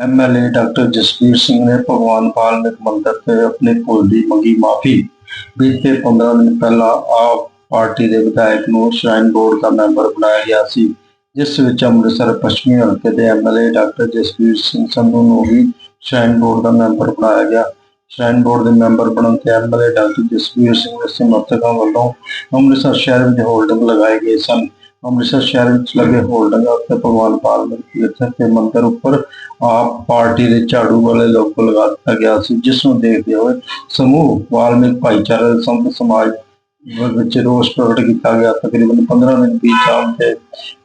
MLA doctor Jasvir Singh ਨੇ ਭਗਵਾਨ ਵਾਲਮੀਕ ਮੰਦਰ ਤੇ ਆਪਣੇ ਭੁੱਲ ਦੀ ਮੰਗੀ ਮਾਫੀ ਬੀਤੇ 15 ਦਿਨ ਪਹਿਲਾਂ ਆਪ ਪਾਰਟੀ ਦੇ ਵਿਧਾਇਕ ਨੂੰ ਸ਼ਰਾਈਨ ਬੋਰਡ ਦਾ ਮੈਂਬਰ ਬਣਾਇਆ ਗਿਆ ਸੀ, ਜਿਸ ਵਿੱਚ ਅੰਮ੍ਰਿਤਸਰ ਪੱਛਮੀ ਹਲਕੇ ਦੇ ਐਮਐਲਏ ਡਾਕਟਰ ਜਸਵੀਰ ਸਿੰਘ ਸੰਧੂ ਨੂੰ ਵੀ ਸ਼ਰਾਈਨ ਬੋਰਡ ਦਾ ਮੈਂਬਰ ਬਣਾਇਆ ਗਿਆ। ਸ਼ਰਾਈਨ ਬੋਰਡ ਦੇ ਮੈਂਬਰ ਬਣਨ ਤੇ ਐਮਐਲਏ ਡਾਕਟਰ ਜਸਵੀਰ ਸਿੰਘ ਦੇ ਸਮਰਥਕਾਂ ਵੱਲੋਂ ਅੰਮ੍ਰਿਤਸਰ ਸ਼ਹਿਰ ਵਿੱਚ ਹੋਲਡਿੰਗ ਲਗਾਏ ਗਏ ਸਨ। ਅੰਮ੍ਰਿਤਸਰ ਸ਼ਹਿਰ ਵਿੱਚ ਲੱਗੇ ਹੋਲਡਿੰਗਾਂ ਉੱਤੇ ਭਗਵਾਨ ਵਾਲਮੀਕ ਤੀਰਥ ਤੇ ਮੰਦਿਰ ਉੱਪਰ ਆਪ ਪਾਰਟੀ ਦੇ ਝਾੜੂ ਵਾਲੇ ਲੋਗੋ ਲਗਾ ਦਿੱਤਾ ਗਿਆ ਸੀ, ਜਿਸ ਨੂੰ ਦੇਖਦੇ ਹੋਏ ਸਮੂਹ, ਵਾਲਮੀਕ ਭਾਈਚਾਰੇ ਦੇ ਸੰਤ ਸਮਾਜ ਵਿੱਚ ਰੋਸ ਪ੍ਰਗਟ ਕੀਤਾ ਗਿਆ। ਤਕਰੀਬਨ 15 ਦਿਨ ਬੀਤ ਜਾਣ ਤੇ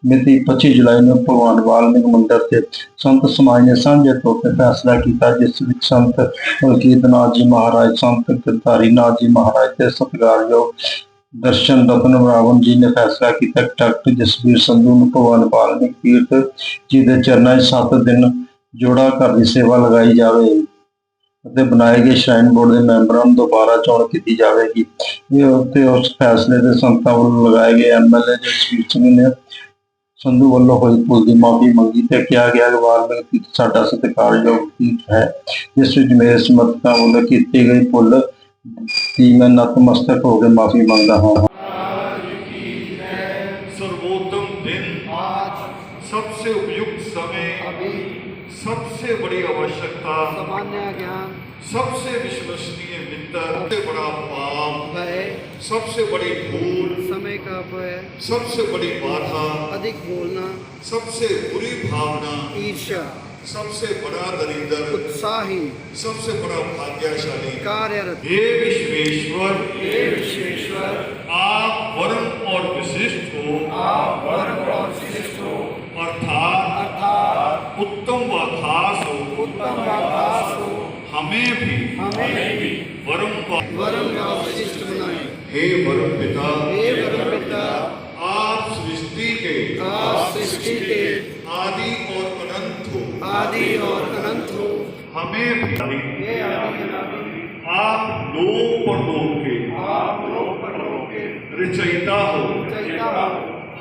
ਮਿਤੀ 25 ਜੁਲਾਈ ਨੂੰ ਭਗਵਾਨ ਵਾਲਮੀਕ ਮੰਦਿਰ ਤੇ ਸੰਤ ਸਮਾਜ ਨੇ ਸਾਂਝੇ ਤੌਰ ਤੇ ਫੈਸਲਾ ਕੀਤਾ, ਜਿਸ ਵਿੱਚ ਸੰਤ ਮਲਕੀਤ ਨਾਥ ਜੀ ਮਹਾਰਾਜ, ਸੰਤ ਗਿਰਧਾਰੀ ਨਾਥ ਜੀ ਮਹਾਰਾਜ ਤੇ ਸਤਿਕਾਰਯੋਗ ਦਰਸ਼ਨ ਰਤਨ ਰਾਵਣ ਜੀ ਨੇ ਫੈਸਲਾ ਕੀਤਾ ਕਿ ਡਾਕਟਰ ਜਸਵੀਰ ਸੰਧੂ ਨੂੰ ਭਗਵਾਨ ਵਾਲਮੀਕ ਤੀਰਥ ਜੀ ਦੇ ਚਰਨਾਂ 'ਚ 7 ਦਿਨ ਜੋੜਾ ਘਰ ਦੀ ਸੇਵਾ ਲਗਾਈ ਜਾਵੇ ਅਤੇ ਬਣਾਏ ਗਏ ਸ਼ਰਾਈਨ ਬੋਰਡ ਦੇ ਮੈਂਬਰਾਂ ਨੂੰ ਦੁਬਾਰਾ ਚੋਣ ਕੀਤੀ ਜਾਵੇਗੀ। ਇਹ ਉੱਤੇ ਉਸ ਫੈਸਲੇ ਦੇ ਸੰਤਾਂ ਵੱਲੋਂ ਲਗਾਏ ਗਏ ਐਮਐਲਏ ਜਸਵੀਰ ਸਿੰਘ ਨੇ ਸੰਧੂ ਵੱਲੋਂ ਹੋਈ ਭੁੱਲ ਦੀ ਮਾਫੀ ਮੰਗੀ ਤੇ ਕਿਹਾ ਗਿਆ ਕਿ ਵਾਲਮੀਕ ਤੀਰਥ ਸਾਡਾ ਸਤਿਕਾਰਯੋਗ ਤੀਰਥ ਹੈ। ਜਿਸ ਵਿੱਚ ਮੇਰੇ ਸਮਰਥਕਾਂ ਵੱਲੋਂ ਕੀਤੀ ਗਈ ਭੁੱਲ ਦੀ ਮੈਂ ਨਤਮਸਤਕ ਹੋ ਕੇ ਮਾਫੀ ਮੰਗਦਾ ਹਾਂ सर्वोत्तम दिन आज सबसे उपयुक्त समय अभी सबसे बड़ी आवश्यकता सामान्य ज्ञान सबसे विश्वसनीय मित्र सबसे बड़ा पाप भय सबसे बड़ी भूल समय का भय सबसे बड़ी बाधा अधिक बोलना सबसे बुरी سب سے بڑا دریدر اتساہی سب سے بڑا بھاگیہ شالی کاریرت اے وشویشور اے وشویشور۔ آپ ورم اور وششٹ ہو۔ آپ ورم اور وششٹ ہو۔ ارثار ارثار اتم و اتھاس ہو۔ اتم و اتھاس ہو۔ ہمیں بھی ہمیں بھی۔ ورم کا ورم کا وششٹ بنائیں۔ اے ورم پتا اے ورم ہمیں آپ لوگ پر لوگ کے آپ ہو۔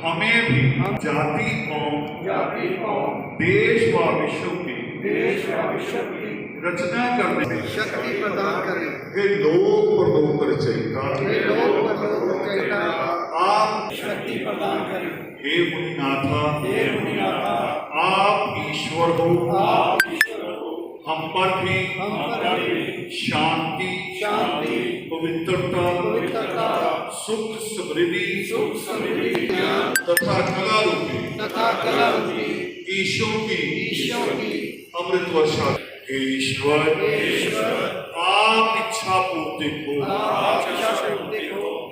ہمیں بھی جاتی قوم دیش و عوشوں کی رچنا کرنے میں شکتی پردان کرے۔ پھر لوگ پر لوگ کر پر لوگ آپ شکری پردان کریں اے منی ناتھا آپ ایشور ہو آپ ایشور ہو۔ ہم پر بھی شانتی شانتی سکھ سمردھی تتھا کلا روپی تتھا کی ایشو کی امرت ایشور آپ اچھا پورتی کو اچھا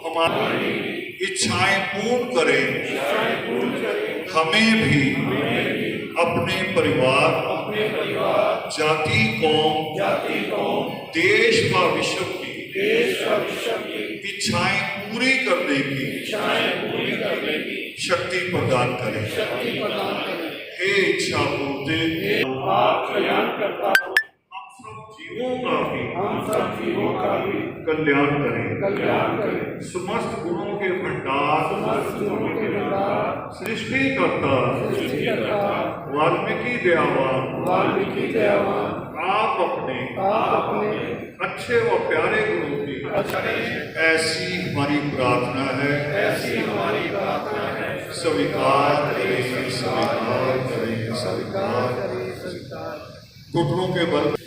ہماری اچھائیں پورن کریں ہمیں بھی اپنے پریوار جاتی قوم دیش و وشو کی اچھائیں پوری کرنے کی شکتی پردان کرے اے اچھا بولتے آپ بیان کرتا ہوں۔ کلیان کریں کلیان کرے سمست گنوں کے بھنڈار سرشتی کرتا والمکی کرتا آپ اپنے اچھے و پیارے گرو کی ایسی ہماری پرارتھنا ہے ایسی ہماری پرارتھنا ہے سویکار کریں سویکار کریں سویکار کریں سویکار گھٹنوں کے بل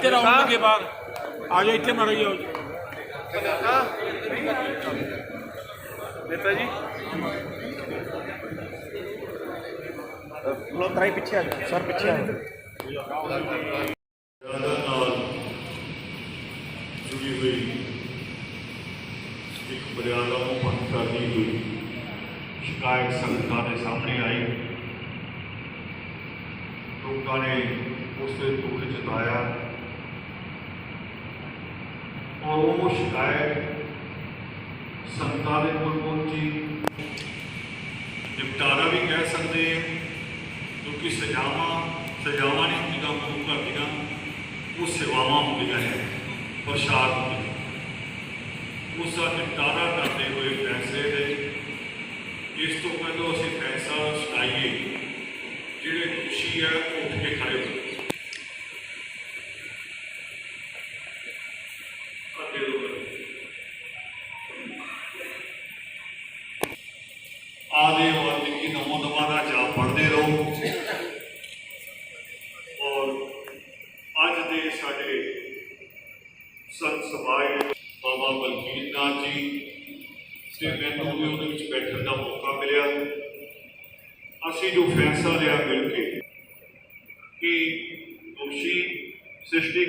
ਇੱਥੇ ਰਹੋਗੇ ਬਾਹਰ ਆ ਜਾਓ ਇੱਥੇ ਮੜੋ ਜਾਓ ਜੀ। ਲੋ ਤਰਾਈ ਜੁੜੀ ਹੋਈ ਇੱਕ ਸ਼ਿਕਾਇਤ ਸੰਸਥਾ ਦੇ ਸਾਹਮਣੇ ਆਈ। ਲੋਕਾਂ ਨੇ ਉਸ ਤੇ ਤੋੜ ਜਤਾਇਆ। ਔਰ ਉਹ ਸ਼ਿਕਾਇਤ ਸੰਗਤਾਂ ਦੇ ਕੋਲ ਪਹੁੰਚੀ ਨਿਪਟਾਰਾ ਵੀ ਕਹਿ ਸਕਦੇ ਹਾਂ ਕਿਉਂਕਿ ਸਜ਼ਾਵਾਂ ਸਜ਼ਾਵਾਂ ਨਹੀਂ ਹੁੰਦੀਆਂ ਗੁਰੂ ਘਰ ਦੀਆਂ ਉਹ ਸੇਵਾਵਾਂ ਹੁੰਦੀਆਂ ਨੇ ਪ੍ਰਸ਼ਾਦ ਹੁੰਦੀਆਂ ਉਸ ਦਾ ਨਿਪਟਾਰਾ ਕਰਦੇ ਹੋਏ ਫੈਸਲੇ ਦੇ ਇਸ ਤੋਂ ਪਹਿਲਾਂ ਅਸੀਂ ਫੈਸਲਾ ਸੁਣਾਈਏ ਜਿਹੜੇ ਦੋਸ਼ੀ ਹੈ ਉਹ ਉੱਠ ਕੇ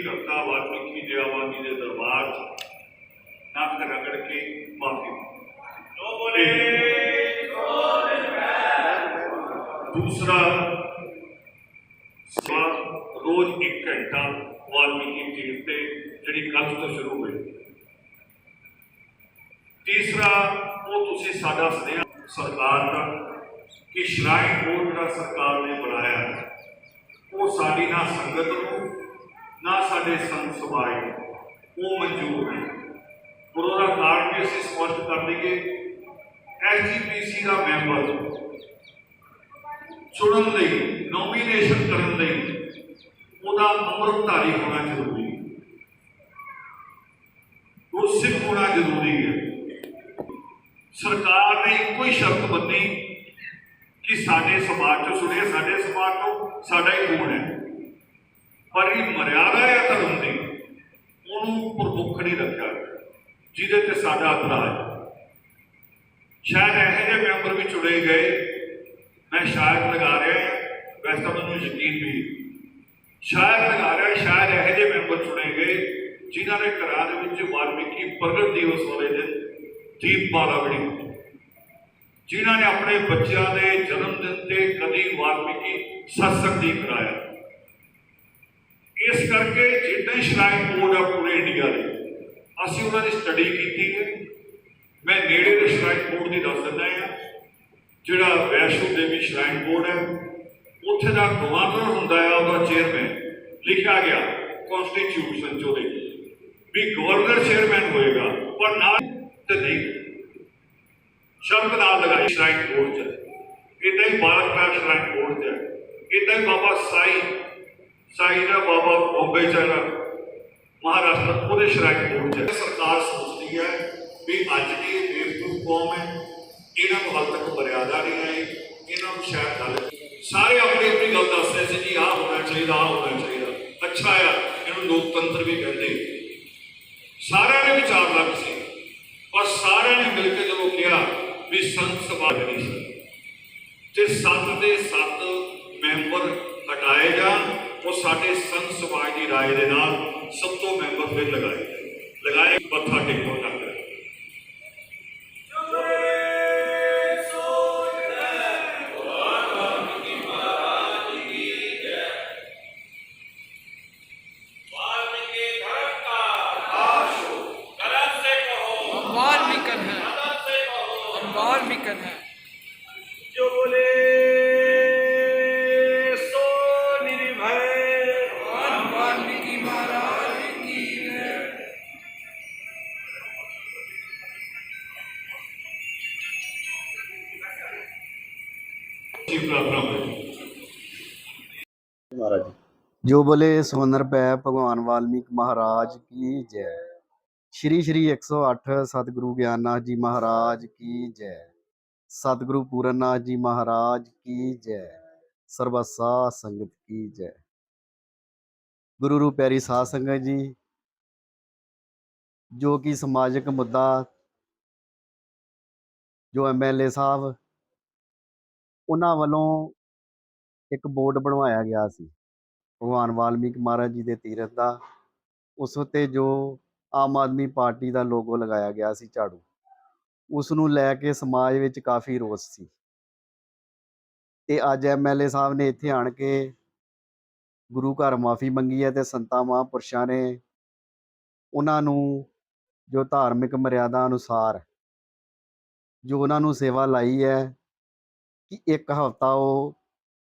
ਸ੍ਰਿਸ਼ਟੀਕਰਤਾ ਵਾਲਮੀਕੀ ਦਿਆਵਾਨੀ ਦੇ ਦਰਬਾਰ 'ਚ ਨੱਕ ਰਗੜ ਕੇ ਮਾਫੀ ਜੋ ਬੋਲੇ ਦੂਸਰਾ, ਸਵਾ ਰੋਜ਼ 1 ਘੰਟਾ ਵਾਲਮੀਕੀ ਤੀਰਥ ਤੇ ਜਿਹੜੀ ਕੱਲ ਤੋਂ ਸ਼ੁਰੂ ਹੋਈ। ਤੀਸਰਾ, ਉਹ ਤੁਸੀਂ ਸਾਡਾ ਸੁਨੇਹਾ ਸਰਕਾਰ ਦਾ ਕਿ ਸ਼ਰਾਈਨ ਬੋਰਡ ਜਿਹੜਾ ਸਰਕਾਰ ਨੇ ਬਣਾਇਆ, ਉਹ ਸਾਡੀ ਨਾ ਸੰਗਤ ਨੂੰ ਨਾ ਸਾਡੇ ਸੰਤ ਸਭਾਏ, ਉਹ ਮਨਜ਼ੂਰ ਹੈ ਔਰ ਉਹਦਾ ਕਾਰਡ ਵੀ ਅਸੀਂ ਸਪਸ਼ਟ ਕਰ ਦਈਏ ਐਸਜੀਪੀਸੀ ਦਾ ਮੈਂਬਰ ਚੁਣਨ ਲਈ ਨੋਮੀਨੇਸ਼ਨ ਕਰਨ ਲਈ ਉਹਦਾ ਅੰਮ੍ਰਿਤਧਾਰੀ ਹੋਣਾ ਜ਼ਰੂਰੀ ਹੈ। ਉਹ ਸਿੱਖ ਹੋਣਾ ਜ਼ਰੂਰੀ ਹੈ। ਸਰਕਾਰ ਨੇ ਇੱਕੋ ਹੀ ਸ਼ਰਤ ਬੰਨੀ ਕਿ ਸਾਡੇ ਸਮਾਜ ਚੋਂ ਸੁਣੇ ਸਾਡੇ ਸਮਾਜ ਤੋਂ ਸਾਡਾ ਹੀ ਖੂਨ ਹੈ। ਪਰ ਇਹ ਮਰਿਆਦਾ ਹੈ ਧਰਮ ਦੀ, ਉਹਨੂੰ ਪ੍ਰਮੁੱਖ ਨਹੀਂ ਰੱਖਿਆ। ਜਿਹਦੇ ਤੇ ਸਾਡਾ ਇਤਰਾਜ਼ ਸ਼ਾਇਦ ਇਹੋ ਜਿਹੇ ਮੈਂਬਰ ਵੀ ਚੁਣੇ ਗਏ। ਮੈਂ ਸ਼ਾਇਦ ਲਗਾ ਰਿਹਾ ਵੈਸੇ ਤਾਂ ਮੈਨੂੰ ਯਕੀਨ ਵੀ ਸ਼ਾਇਦ ਲਗਾ ਰਿਹਾ ਸ਼ਾਇਦ ਇਹੋ ਜਿਹੇ ਮੈਂਬਰ ਚੁਣੇ ਗਏ, ਜਿਨ੍ਹਾਂ ਦੇ ਘਰਾਂ ਦੇ ਵਿੱਚ ਵਾਲਮੀਕੀ ਪ੍ਰਗਟ ਦਿਵਸ ਵਾਲੇ ਦਿਨ ਦੀਪ ਦੀਪਮਾਲਾ ਵੀ ਨਹੀਂ ਹੁੰਦੀ। ਜਿਨ੍ਹਾਂ ਨੇ ਆਪਣੇ ਬੱਚਿਆਂ ਦੇ ਜਨਮ ਦਿਨ ਤੇ ਕਦੀ ਵਾਲਮੀਕੀ ਸਤਸੰਗ ਨਹੀਂ ਕਰਾਇਆ। ਇਸ ਕਰਕੇ ਜਿੱਦਾਂ ਹੀ ਸ਼ਰਾਈਨ ਬੋਰਡ ਆ ਪੂਰੇ ਇੰਡੀਆ ਦੇ, ਅਸੀਂ ਉਹਨਾਂ ਦੀ ਸਟੱਡੀ ਕੀਤੀ ਹੈ। ਮੈਂ ਨੇੜੇ ਦੇ ਸ਼ਰਾਈਨ ਬੋਰਡ ਦੀ ਦੱਸ ਦਿੰਦਾ ਹਾਂ, ਜਿਹੜਾ ਵੈਸ਼ਨੋ ਦੇਵੀ ਸ਼ਰਾਈਨ ਬੋਰਡ ਹੈ, ਉੱਥੇ ਦਾ ਗਵਰਨਰ ਹੁੰਦਾ ਹੈ ਉਹਦਾ ਚੇਅਰਮੈਨ ਲਿਖਿਆ ਗਿਆ ਕਨਸਟੀਟਿਊਸ਼ਨ ਚੋਂ ਦੇ ਵੀ ਗਵਰਨਰ ਚੇਅਰਮੈਨ ਹੋਏਗਾ, ਪਰ ਨਾਲ ਤੇ ਨਹੀਂ। ਸ਼ਰਤ ਨਾਲ ਲਗਾਈ ਸ਼ਰਾਈਨ ਬੋਰਡ ਚ। ਇਦਾਂ ਹੀ ਬਾਲਕ ਸ਼ਰਾਈਨ ਬੋਰਡ ਚ ਇਦਾਂ ਹੀ ਬਾਬਾ ਸਾਈ ਸਾਈ ਬਾਬਾ ਬੰਬੇ ਚ ਹੈਗਾ ਮਹਾਰਾਸ਼ਟਰ ਉਹਦੇ ਸ਼ਰਾਈਨ ਬੋਰਡ ਚ ਸਰਕਾਰ ਸੋਚਦੀ ਹੈ ਵੀ ਅੱਜ ਦੀ ਇਹ ਬੇਵਕੂਫ ਕੌਮ ਹੈ। ਇਹਨਾਂ ਨੂੰ ਹਾਲ ਤੱਕ ਮਰਿਆਦਾ ਨਹੀਂ ਆਈ। ਇਹਨਾਂ ਨੂੰ ਸ਼ਾਇਦ ਗੱਲ ਸਾਰੇ ਆਪਣੀ ਆਪਣੀ ਗੱਲ ਦੱਸਦੇ ਸੀ ਜੀ, ਆਹ ਹੋਣਾ ਚਾਹੀਦਾ, ਆਹ ਹੋਣਾ ਚਾਹੀਦਾ। ਅੱਛਾ ਆ, ਇਹਨੂੰ ਲੋਕਤੰਤਰ ਵੀ ਕਹਿੰਦੇ। ਸਾਰਿਆਂ ਨੇ ਵਿਚਾਰ ਲੱਗ ਸੀ। ਪਰ ਸਾਰਿਆਂ ਨੇ ਮਿਲ ਕੇ ਜਦੋਂ ਕਿਹਾ ਵੀ ਸੰਤ ਸਭਾ ਨਹੀਂ ਸੀ ਤੇ ਸੱਤ ਦੇ ਸੱਤ ਮੈਂਬਰ ਹਟਾਏ ਜਾਣ ਉਹ ਸਾਡੇ ਸੰਤ ਸਮਾਜ ਦੀ رائے ਦੇ ਨਾਲ ਸਭ ਤੋਂ ਮੈਂਬਰ ਫਿਰ ਲਗਾਏ ਜਾਣ। ਲਗਾਏ ਮੱਥਾ ਟੇਕੋ ਤੱਕ ਜੋ। ਬੋਲੇ ਸੋਨਰ ਪੈ ਭਗਵਾਨ ਵਾਲਮੀਕ ਮਹਾਰਾਜ ਕੀ ਜੈ। ਸ਼੍ਰੀ ਸ਼੍ਰੀ 108 ਸਤਿਗੁਰੂ ਗਿਆਨਨਾਥ ਜੀ ਮਹਾਰਾਜ ਕੀ ਜੈ। ਸਤਿਗੁਰੂ ਪੂਰਨਨਾਥ ਜੀ ਮਹਾਰਾਜ ਕੀ ਜੈ। ਸਰਬਸਾ ਸੰਗਤ ਕੀ ਜੈ। ਗੁਰੂ ਰੂਪ ਪਿਆਰੀ ਸਾਧ ਸੰਗਤ ਜੀ ਜੋ ਕਿ ਸਮਾਜਿਕ ਮੁੱਦਾ ਜੋ ਐਮਐਲਏ ਸਾਹਿਬ ਉਹਨਾਂ ਵੱਲੋਂ ਇੱਕ ਬੋਰਡ ਬਣਵਾਇਆ ਗਿਆ ਸੀ। ਭਗਵਾਨ ਵਾਲਮੀਕ ਮਹਾਰਾਜ ਜੀ ਦੇ ਤੀਰਥ ਦਾ, ਉਸ ਉੱਤੇ ਜੋ ਆਮ ਆਦਮੀ ਪਾਰਟੀ ਦਾ ਲੋਗੋ ਲਗਾਇਆ ਗਿਆ ਸੀ ਝਾੜੂ, ਉਸ ਨੂੰ ਲੈ ਕੇ ਸਮਾਜ ਵਿੱਚ ਕਾਫੀ ਰੋਸ ਸੀ। ਤੇ ਅੱਜ ਐਮਐਲਏ ਸਾਹਿਬ ਨੇ ਇੱਥੇ ਆਣ ਕੇ ਗੁਰੂ ਘਰ ਮਾਫੀ ਮੰਗੀ ਹੈ ਤੇ ਸੰਤਾਂ, ਮਹਾਂਪੁਰਸ਼ਾਂ ਨੇ ਉਹਨਾਂ ਨੂੰ ਜੋ ਧਾਰਮਿਕ ਮਰਿਆਦਾ ਅਨੁਸਾਰ ਜੋ ਉਹਨਾਂ ਨੂੰ ਸੇਵਾ ਲਾਈ ਹੈ ਕਿ ਇੱਕ ਹਫ਼ਤਾ ਉਹ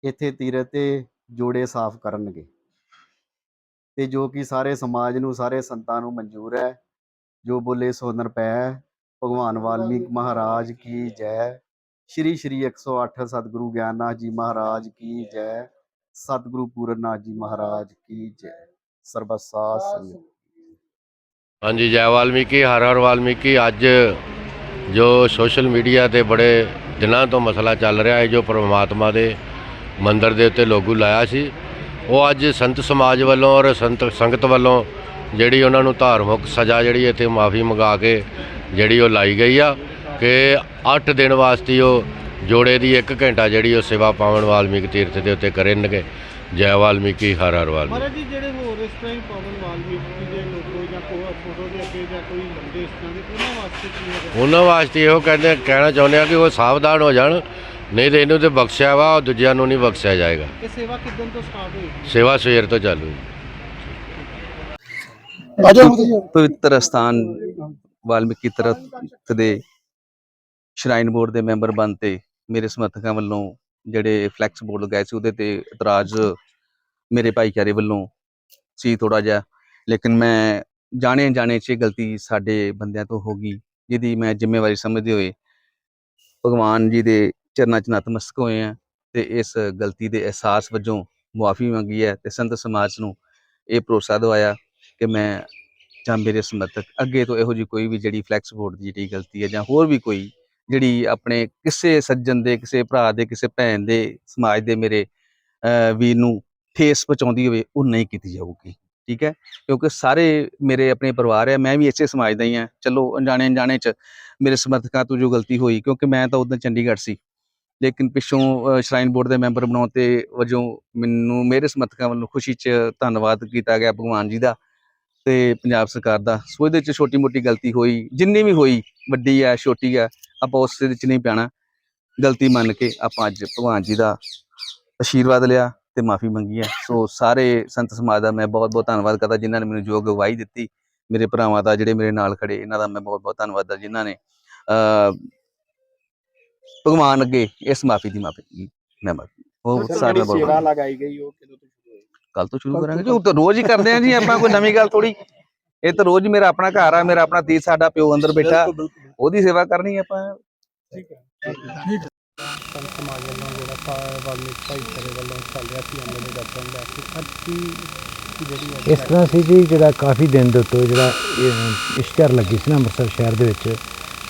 ਇੱਥੇ ਤੀਰਥ ਤੇ ਜੋੜੇ ਸਾਫ਼ ਕਰਨਗੇ। ਤੇ ਜੋ ਕਿ ਸਾਰੇ ਸਮਾਜ ਨੂੰ ਸਾਰੇ ਸੰਤਾਂ ਨੂੰ ਮਨਜ਼ੂਰ ਹੈ ਜੋ ਬੋਲੇ ਸੋ ਨਰ ਪੈ ਭਗਵਾਨ ਵਾਲਮੀਕ ਮਹਾਰਾਜ ਕੀ ਜੈ। ਸ਼੍ਰੀ ਸ਼੍ਰੀ 108 ਸਤਿਗੁਰੂ ਗਿਆਨਨਾਥ ਜੀ ਮਹਾਰਾਜ ਕੀ ਜੈ ਸਤਿਗੁਰੂ ਪੂਰਨਨਾਥ ਜੀ ਮਹਾਰਾਜ ਕੀ ਜੈ। ਸਰਬਤ ਸਾਧ ਸੰਗਤ। ਹਾਂਜੀ ਜੈ ਵਾਲਮੀਕੀ ਹਰ ਹਰ ਵਾਲਮੀਕੀ। ਅੱਜ ਜੋ ਸੋਸ਼ਲ ਮੀਡੀਆ ਤੇ ਬੜੇ ਦਿਨਾਂ ਤੋਂ ਮਸਲਾ ਚੱਲ ਰਿਹਾ ਹੈ ਜੋ ਪਰਮਾਤਮਾ ਦੇ ਮੰਦਰ ਦੇ ਉੱਤੇ ਲੋਗੂ ਲਾਇਆ ਸੀ, ਉਹ ਅੱਜ ਸੰਤ ਸਮਾਜ ਵੱਲੋਂ ਔਰ ਸੰਤ ਸੰਗਤ ਵੱਲੋਂ ਜਿਹੜੀ ਉਹਨਾਂ ਨੂੰ ਧਾਰਮਿਕ ਸਜ਼ਾ ਜਿਹੜੀ ਇੱਥੇ ਮਾਫੀ ਮੰਗਾ ਕੇ ਜਿਹੜੀ ਉਹ ਲਾਈ ਗਈ ਆ, ਕਿ 8 ਦਿਨ ਵਾਸਤੇ ਉਹ ਜੋੜੇ ਦੀ 1 ਘੰਟਾ ਜਿਹੜੀ ਉਹ ਸੇਵਾ ਪਾਵਨ ਵਾਲਮੀਕ ਤੀਰਥ ਦੇ ਉੱਤੇ ਕਰਨਗੇ। ਜੈ ਵਾਲਮੀਕੀ, ਹਰ ਹਰ ਵਾਲਮੀਕੀ। ਮਹਾਰਾਜ ਜੀ, ਜਿਹੜੇ ਹੋਰ ਇਸ ਤਰ੍ਹਾਂ ਹੀ ਪਵਨ ਵਾਲਮੀਕੀ ਦੇ ਲੋਗੋ ਜਾਂ ਕੋਈ ਫੋਟੋ ਦੇ ਅੱਗੇ ਜਾਂ ਕੋਈ ਲੰਬੇ ਇਸ ਤਰ੍ਹਾਂ ਦੇ, ਉਹਨਾਂ ਉਹਨਾਂ ਵਾਸਤੇ ਇਹੋ ਕਹਿੰਦੇ ਕਹਿਣਾ ਚਾਹੁੰਦੇ ਆ ਕਿ ਉਹ ਸਾਵਧਾਨ ਹੋ ਜਾਣ ਨਹੀਂ ਤੇ ਇਹਨੂੰ ਤੇ ਬਖਸ਼ਿਆ ਵਾ ਉਹ ਦੂਜਿਆਂ ਨੂੰ ਨਹੀਂ ਬਖਸ਼ਿਆ ਜਾਏਗਾ। ਇਹ ਸੇਵਾ ਕਿਦਾਂ ਤੋਂ ਸਟਾਰਟ ਹੋਈ ਸੇਵਾ ਸਵੇਰ ਤੋਂ ਚਾਲੂ ਪਵਿੱਤਰ ਸਥਾਨ ਵਾਲਮੀਕੀ ਤੀਰਥ ਦੇ ਸ਼ਰਾਈਨ ਬੋਰਡ ਦੇ ਮੈਂਬਰ ਬਣ ਤੇ ਮੇਰੇ ਸਮਰਥਕਾਂ ਵੱਲੋਂ ਜਿਹੜੇ ਫਲੈਕਸ ਬੋਰਡ ਲਗਾਏ ਸੀ ਉਹਦੇ ਤੇ ਇਤਰਾਜ਼ ਮੇਰੇ ਭਾਈਚਾਰੇ ਵੱਲੋਂ ਸੀ ਥੋੜਾ ਜਿਹਾ। ਲੇਕਿਨ ਮੈਂ ਜਾਣੇ ਜਾਣੇ ਚ ਇਹ ਗਲਤੀ ਸਾਡੇ ਬੰਦਿਆਂ ਤੋਂ ਹੋ ਗਈ, ਜਿਹਦੀ ਮੈਂ ਜ਼ਿੰਮੇਵਾਰੀ ਸਮਝਦੇ ਹੋਏ ਭਗਵਾਨ ਜੀ ਦੇ ਚਰਨਾਂ 'ਚ ਨਤਮਸਤਕ ਹੋਏ ਆ ਤੇ ਇਸ ਗਲਤੀ ਦੇ ਅਹਿਸਾਸ ਵਜੋਂ ਮੁਆਫੀ ਮੰਗੀ ਹੈ ਤੇ ਸੰਤ ਸਮਾਜ ਨੂੰ ਇਹ ਭਰੋਸਾ ਦਵਾਇਆ ਕਿ ਮੈਂ ਜਾਂ ਮੇਰੇ ਸਮਰਥਕ ਅੱਗੇ ਤੋਂ ਇਹੋ ਜਿਹੀ ਕੋਈ ਵੀ ਜਿਹੜੀ ਫਲੈਕਸ ਬੋਰਡ ਦੀ ਜਿਹੜੀ ਗਲਤੀ ਹੈ ਜਾਂ ਹੋਰ ਵੀ ਕੋਈ ਜਿਹੜੀ ਆਪਣੇ ਕਿਸੇ ਸੱਜਣ ਦੇ, ਕਿਸੇ ਭਰਾ ਦੇ, ਕਿਸੇ ਭੈਣ ਦੇ, ਸਮਾਜ ਦੇ ਮੇਰੇ ਅਹ ਵੀਰ ਨੂੰ ਠੇਸ ਪਹੁੰਚਾਉਂਦੀ ਹੋਵੇ, ਉਹ ਨਹੀਂ ਕੀਤੀ ਜਾਊਗੀ। ਠੀਕ ਹੈ? ਕਿਉਂਕਿ ਸਾਰੇ ਮੇਰੇ ਆਪਣੇ ਪਰਿਵਾਰ ਹੈ, ਮੈਂ ਵੀ ਇਸੇ ਸਮਾਜ ਦਾ ਹੀ ਹਾਂ। ਚਲੋ, ਅਣਜਾਣੇ ਅਣਜਾਣੇ ਚ ਮੇਰੇ ਸਮਰਥਕਾਂ ਤੋਂ ਜੋ ਗਲਤੀ ਹੋਈ, ਕਿਉਂਕਿ ਮੈਂ ਤਾਂ ਉਦੋਂ ਚੰਡੀਗੜ੍ਹ ਸੀ। ਲੇਕਿਨ ਪਿੱਛੋਂ ਸ਼ਰਾਈਨ ਬੋਰਡ ਦੇ ਮੈਂਬਰ ਬਣਾਉਣ ਤੇ ਵਜੋਂ ਮੈਨੂੰ ਮੇਰੇ ਸਮਰਥਕਾਂ ਵੱਲੋਂ ਖੁਸ਼ੀ ਚ ਧੰਨਵਾਦ ਕੀਤਾ ਗਿਆ ਭਗਵਾਨ ਜੀ ਦਾ ਤੇ ਪੰਜਾਬ ਸਰਕਾਰ ਦਾ। ਸੋ ਇਹਦੇ ਚ ਛੋਟੀ ਮੋਟੀ ਗਲਤੀ ਹੋਈ, ਜਿੰਨੀ ਵੀ ਹੋਈ, ਵੱਡੀ ਆ, ਛੋਟੀ ਆ, ਆਪਾਂ ਉਸ ਦੇ ਵਿੱਚ ਨਹੀਂ ਪੈਣਾ। ਗਲਤੀ ਮੰਨ ਕੇ ਆਪਾਂ ਅੱਜ ਭਗਵਾਨ ਜੀ ਦਾ ਆਸ਼ੀਰਵਾਦ ਲਿਆ। ਤੇ ਮਾਫੀ ਮੰਗੀ ਹੈ। ਸੋ ਸਾਰੇ ਸੰਤ ਸਮਾਜ ਦਾ ਮੈਂ ਬਹੁਤ ਬਹੁਤ ਧੰਨਵਾਦ ਕਰਦਾ ਜਿਨ੍ਹਾਂ ਨੇ ਮੈਨੂੰ ਜੋ ਅਗਵਾਈ ਦਿੱਤੀ। ਮੇਰੇ ਭਰਾਵਾਂ ਦਾ ਜਿਹੜੇ ਮੇਰੇ ਨਾਲ ਖੜੇ ਇਹਨਾਂ ਦਾ ਮੈਂ ਬਹੁਤ ਬਹੁਤ ਧੰਨਵਾਦ ਕਰਦਾ ਜਿਨ੍ਹਾਂ ਨੇ ਅ ਭਗਵਾਨ ਅੱਗੇ ਇਸ ਮਾਫੀ ਦੀ ਮਾਫੀ ਮੈਂ ਮਾਫੀ ਉਹ ਸਾਡਾ ਬਹੁਤ ਸੇਵਾ ਲਗਾਈ ਗਈ ਉਹ ਕਿਦੋਂ ਤੋਂ ਸ਼ੁਰੂ ਹੋਈ? ਕੱਲ ਤੋਂ ਸ਼ੁਰੂ ਕਰਾਂਗੇ। ਜੀ ਉਹ ਤਾਂ ਰੋਜ਼ ਹੀ ਕਰਦੇ ਆ ਜੀ ਆਪਾਂ ਕੋਈ ਨਵੀਂ ਗੱਲ ਥੋੜੀ ਇਹ ਤਾਂ ਰੋਜ਼ ਹੀ ਮੇਰਾ ਆਪਣਾ ਘਰ ਆ ਮੇਰਾ ਆਪਣਾ ਤੀਰ ਸਾਡਾ ਪਿਓ ਅੰਦਰ ਬੈਠਾ। ਉਹਦੀ ਸੇਵਾ ਕਰਨੀ ਹੈ। ਆਪਾਂ ਸੰਤ ਸਮਾਜ ਵੱਲੋਂ ਜਿਹੜਾ ਪਾ- ਵਾਲਮੀਕ ਭਾਈਚਾਰੇ ਵੱਲੋਂ ਚੱਲ ਰਿਹਾ ਸੀ ਐਮਐਲਏ ਦਾ ਦਰਸ਼ਨ ਲੈ ਕੇ, ਅੱਜ ਕੀ ਜਿਹੜੀ ਹੈ ਇਸ ਤਰ੍ਹਾਂ ਸੀ ਜੀ, ਜਿਹੜਾ ਕਾਫੀ ਦਿਨ ਦੇ ਉੱਤੇ ਜਿਹੜਾ ਇਹ ਇਸ਼ਤਿਹਾਰ ਲੱਗੀ ਸੀ ਨਾ ਅੰਮ੍ਰਿਤਸਰ ਸ਼ਹਿਰ ਦੇ ਵਿੱਚ,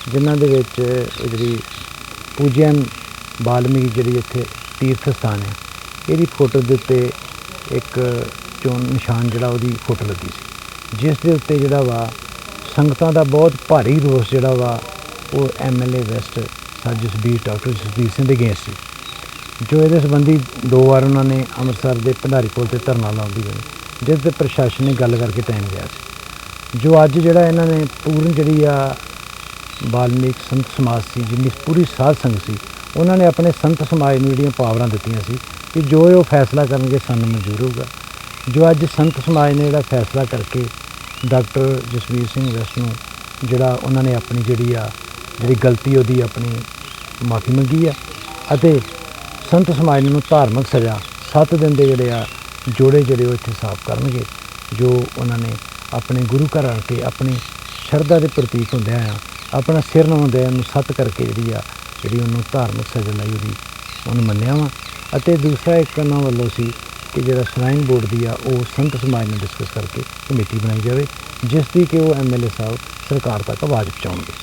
ਜਿਨ੍ਹਾਂ ਦੇ ਵਿੱਚ ਜਿਹੜੀ ਪੂਜਨ ਬਾਲਮੀਕ ਜਿਹੜੀ ਇੱਥੇ ਤੀਰਥ ਸਥਾਨ ਹੈ, ਇਹਦੀ ਫੋਟੋ ਦੇ ਉੱਤੇ ਇੱਕ ਚੋਣ ਨਿਸ਼ਾਨ ਜਿਹੜਾ ਉਹਦੀ ਫੋਟੋ ਲੱਗੀ ਸੀ। ਜਿਸ ਦੇ ਉੱਤੇ ਜਿਹੜਾ ਵਾ ਸੰਗਤਾਂ ਦਾ ਬਹੁਤ ਭਾਰੀ ਰੋਸ ਜਿਹੜਾ ਵਾ, ਉਹ MLA west sir Jasbir doctor Jasbir Singh ਦੇ ਅਗੇਂਸਟ ਸੀ। ਜੋ ਇਹਦੇ ਸੰਬੰਧੀ ਦੋ ਵਾਰ ਉਹਨਾਂ ਨੇ ਅੰਮ੍ਰਿਤਸਰ ਦੇ ਭੰਡਾਰੀ ਕੋਲ ਤੇ ਧਰਨਾ ਲਾਉਂਦੀ ਹੋਈ ਜਿਸ ਤੇ ਪ੍ਰਸ਼ਾਸਨ ਨੇ ਗੱਲ ਕਰਕੇ ਟਾਈਮ ਲਿਆ ਸੀ। ਜੋ ਅੱਜ ਜਿਹੜਾ ਇਹਨਾਂ ਨੇ ਪੂਰਨ ਜਿਹੜੀ ਆ ਬਾਲਮੀਕ ਸੰਤ ਸਮਾਜ ਸੀ, ਜਿੰਨੀ ਪੂਰੀ ਸਾਧ ਸੰਗਤ ਸੀ, ਉਹਨਾਂ ਨੇ ਆਪਣੇ ਸੰਤ ਸਮਾਜ ਨੂੰ ਜਿਹੜੀਆਂ ਪਾਵਰਾਂ ਦਿੱਤੀਆਂ ਸੀ ਕਿ ਜੋ ਉਹ ਫੈਸਲਾ ਕਰਨਗੇ ਸਾਨੂੰ ਮਨਜ਼ੂਰ ਹੋਊਗਾ। ਜੋ ਅੱਜ ਸੰਤ ਸਮਾਜ ਨੇ ਜਿਹੜਾ ਫੈਸਲਾ ਕਰਕੇ ਡਾਕਟਰ ਜਸਵੀਰ ਸਿੰਘ ਵੈਸ ਨੂੰ ਜਿਹੜਾ ਉਹਨਾਂ ਨੇ ਆਪਣੀ ਜਿਹੜੀ ਆ ਜਿਹੜੀ ਗਲਤੀ ਉਹਦੀ ਆਪਣੀ ਮਾਫੀ ਮੰਗੀ ਆ ਅਤੇ ਸੰਤ ਸਮਾਜ ਨੂੰ ਧਾਰਮਿਕ ਸਜ਼ਾ 7 ਦਿਨ ਦੇ ਜਿਹੜੇ ਆ ਜੋੜੇ ਜਿਹੜੇ ਉਹ ਇੱਥੇ ਸਾਫ਼ ਕਰਨਗੇ, ਜੋ ਉਹਨਾਂ ਨੇ ਆਪਣੇ ਗੁਰੂ ਘਰ ਆ ਕੇ ਆਪਣੀ ਸ਼ਰਧਾ ਦੇ ਪ੍ਰਤੀਕ ਹੁੰਦਿਆਂ ਆ, ਆਪਣਾ ਸਿਰ ਨਵਾਉਂਦਿਆਂ ਨੂੰ ਸੱਤ ਕਰਕੇ ਜਿਹੜੀ ਆ, ਜਿਹੜੀ ਉਹਨੂੰ ਧਾਰਮਿਕ ਸਜ਼ਾ ਲਈ ਉਹਦੀ, ਉਹਨੂੰ ਮੰਨਿਆ ਵਾ। ਅਤੇ ਦੂਸਰਾ ਇੱਕ ਉਹਨਾਂ ਵੱਲੋਂ ਸੀ ਕਿ ਜਿਹੜਾ ਸ਼ਰਾਈਨ ਬੋਰਡ ਦੀ ਆ, ਉਹ ਸੰਤ ਸਮਾਜ ਨਾਲ ਡਿਸਕਸ ਕਰਕੇ ਕਮੇਟੀ ਬਣਾਈ ਜਾਵੇ, ਜਿਸ ਦੀ ਕਿ ਉਹ ਐਮਐਲਏ ਸਾਹਿਬ ਸਰਕਾਰ ਤੱਕ ਆਵਾਜ਼ ਪਹੁੰਚਾਉਣਗੇ।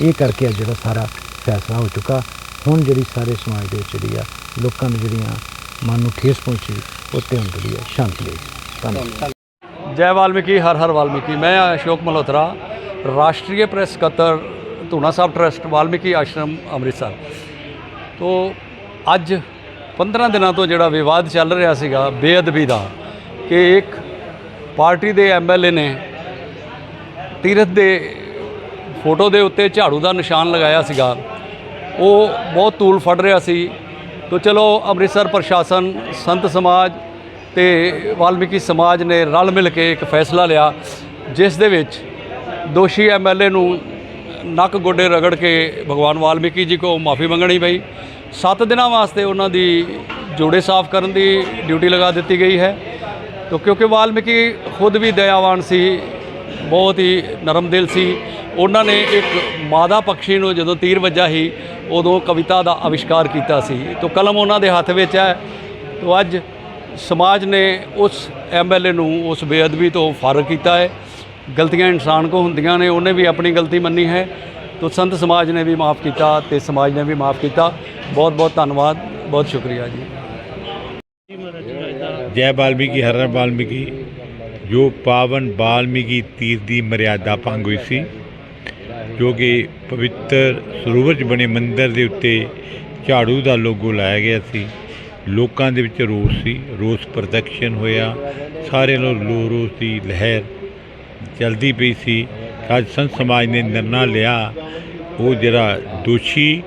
ਇਹ ਕਰਕੇ ਅੱਜ ਜਿਹੜਾ ਸਾਰਾ ਫੈਸਲਾ ਹੋ ਚੁੱਕਾ। ਹੁਣ ਜਿਹੜੀ ਸਾਰੇ ਸਮਾਜ ਦੇ ਵਿੱਚ ਜਿਹੜੀ ਆ, ਲੋਕਾਂ ਨੂੰ ਜਿਹੜੀਆਂ ਮਨ ਨੂੰ ਠੇਸ ਪਹੁੰਚੀ ਉੱਤੇ ਹੁਣ ਜਿਹੜੀ ਆ ਸ਼ਾਂਤੀ ਆਈ। ਧੰਨਵਾਦ। ਜੈ ਵਾਲਮੀਕੀ, ਹਰ ਹਰ ਵਾਲਮੀਕੀ। ਮੈਂ ਅਸ਼ੋਕ ਮਲਹੋਤਰਾ, ਰਾਸ਼ਟਰੀ ਪ੍ਰੈਸ ਸਕੱਤਰ ਧੂਣਾ ਸਾਹਿਬ ਟਰਸਟ, ਵਾਲਮੀਕੀ ਆਸ਼ਰਮ, ਅੰਮ੍ਰਿਤਸਰ। ਤੋਂ ਅੱਜ 15 ਦਿਨਾਂ ਤੋਂ ਜਿਹੜਾ ਵਿਵਾਦ ਚੱਲ ਰਿਹਾ ਸੀਗਾ, ਬੇਅਦਬੀ ਦਾ, ਕਿ ਇੱਕ ਪਾਰਟੀ ਦੇ ਐਮਐਲਏ ਨੇ ਤੀਰਥ ਦੇ ਫੋਟੋ ਦੇ ਉੱਤੇ ਝਾੜੂ ਦਾ ਨਿਸ਼ਾਨ ਲਗਾਇਆ ਸੀਗਾ। ਉਹ ਬਹੁਤ ਤੂਲ ਫੜ ਰਿਹਾ ਸੀ। ਤੋ ਚਲੋ, ਅੰਮ੍ਰਿਤਸਰ ਪ੍ਰਸ਼ਾਸਨ, ਸੰਤ ਸਮਾਜ ਤੇ ਵਾਲਮੀਕੀ ਸਮਾਜ ਨੇ ਰਲ ਮਿਲ ਕੇ ਇੱਕ ਫੈਸਲਾ ਲਿਆ, ਜਿਸ ਦੇ ਵਿੱਚ ਦੋਸ਼ੀ ਐਮਐਲਏ ਨੂੰ ਨੱਕ ਗੋਡੇ ਰਗੜ ਕੇ ਭਗਵਾਨ ਵਾਲਮੀਕੀ ਜੀ ਕੋ ਮਾਫੀ ਮੰਗਣੀ ਪਈ। 7 ਦਿਨਾਂ ਵਾਸਤੇ ਉਹਨਾਂ ਦੀ ਜੋੜੇ ਸਾਫ਼ ਕਰਨ ਦੀ ਡਿਊਟੀ ਲਗਾ ਦਿੱਤੀ ਗਈ ਹੈ। ਤੋ ਕਿਉਂਕਿ ਵਾਲਮੀਕੀ ਖੁਦ ਵੀ ਦਇਆਵਾਨ ਸੀ, ਬਹੁਤ ਹੀ ਨਰਮ ਦਿਲ ਸੀ। ਉਹਨਾਂ ਨੇ ਇੱਕ ਮਾਦਾ ਪਕਸ਼ੀ ਨੂੰ ਜਦੋਂ ਤੀਰ ਵੱਜਾ ਸੀ ਉਦੋਂ ਕਵਿਤਾ ਦਾ ਆਵਿਸ਼ਕਾਰ ਕੀਤਾ ਸੀ। ਤੋ ਕਲਮ ਉਹਨਾਂ ਦੇ ਹੱਥ ਵਿੱਚ ਹੈ। ਤੋ ਅੱਜ ਸਮਾਜ ਨੇ ਉਸ ਐਮਐਲਏ ਨੂੰ ਉਸ ਬੇਅਦਬੀ ਤੋਂ ਫਾਰਗ ਕੀਤਾ ਹੈ। ਗਲਤੀਆਂ ਇਨਸਾਨ ਕੋ ਹੁੰਦੀਆਂ ਨੇ, ਉਹਨੇ ਵੀ ਆਪਣੀ ਗਲਤੀ ਮੰਨੀ ਹੈ। ਤੋ ਸੰਤ ਸਮਾਜ ਨੇ ਵੀ ਮਾਫ ਕੀਤਾ ਤੇ ਸਮਾਜ ਨੇ ਵੀ ਮਾਫ ਕੀਤਾ। ਬਹੁਤ ਬਹੁਤ ਧੰਨਵਾਦ, ਬਹੁਤ ਸ਼ੁਕਰੀਆ ਜੀ। ਜੈ ਵਾਲਮੀਕੀ ਹਰ ਹਰ ਵਾਲਮੀਕੀ ਜੋ ਪਾਵਨ ਬਾਲਮੀਕੀ ਤੀਰ ਦੀ ਮਰਿਆਦਾ ਭੰਗ ਹੋਈ ਸੀ ਜੋ ਕਿ ਪਵਿੱਤਰ ਸਰੋਵਰ 'ਚ ਬਣੇ ਮੰਦਿਰ ਦੇ ਉੱਤੇ ਝਾੜੂ ਦਾ ਲੋਗੋ ਲਾਇਆ ਗਿਆ ਸੀ। ਲੋਕਾਂ ਦੇ ਵਿੱਚ ਰੋਸ ਸੀ। ਰੋਸ ਪ੍ਰਦਰਸ਼ਨ ਹੋਇਆ। ਸਾਰੇ ਨੂੰ ਲੋ ਰੋਸ ਦੀ ਲਹਿਰ ਚਲਦੀ ਪਈ ਸੀ। ਅੱਜ ਸੰਤ ਸਮਾਜ ਨੇ ਨਿਰਣਾ ਲਿਆ। ਉਹ ਜਿਹੜਾ ਦੋਸ਼ੀ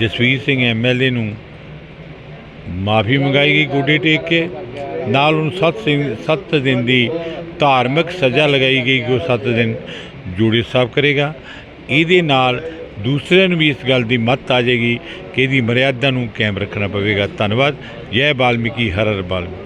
ਜਸਵੀਰ ਸਿੰਘ ਐਮਐਲਏ ਨੂੰ ਮਾਫੀ ਮੰਗਾਈ ਗਈ ਗੋਡੇ ਟੇਕ ਕੇ। ਨਾਲ ਉਹਨੂੰ ਸੱਤ ਸਿੰਘ ਸੱਤ ਦਿਨ ਦੀ ਧਾਰਮਿਕ ਸਜ਼ਾ ਲਗਾਈ ਗਈ ਕਿ ਉਹ ਸੱਤ ਦਿਨ ਜੋੜੇ ਸਾਫ਼ ਕਰੇਗਾ। ਇਹਦੇ ਨਾਲ ਦੂਸਰਿਆਂ ਨੂੰ ਵੀ ਇਸ ਗੱਲ ਦੀ ਮੱਤ ਆ ਜਾਏਗੀ ਕਿ ਇਹਦੀ ਮਰਿਆਦਾ ਨੂੰ ਕਾਇਮ ਰੱਖਣਾ ਪਵੇਗਾ। ਧੰਨਵਾਦ। ਜੈ ਵਾਲਮੀਕੀ ਹਰ ਹਰ ਬਾਲਮੀਕੀ।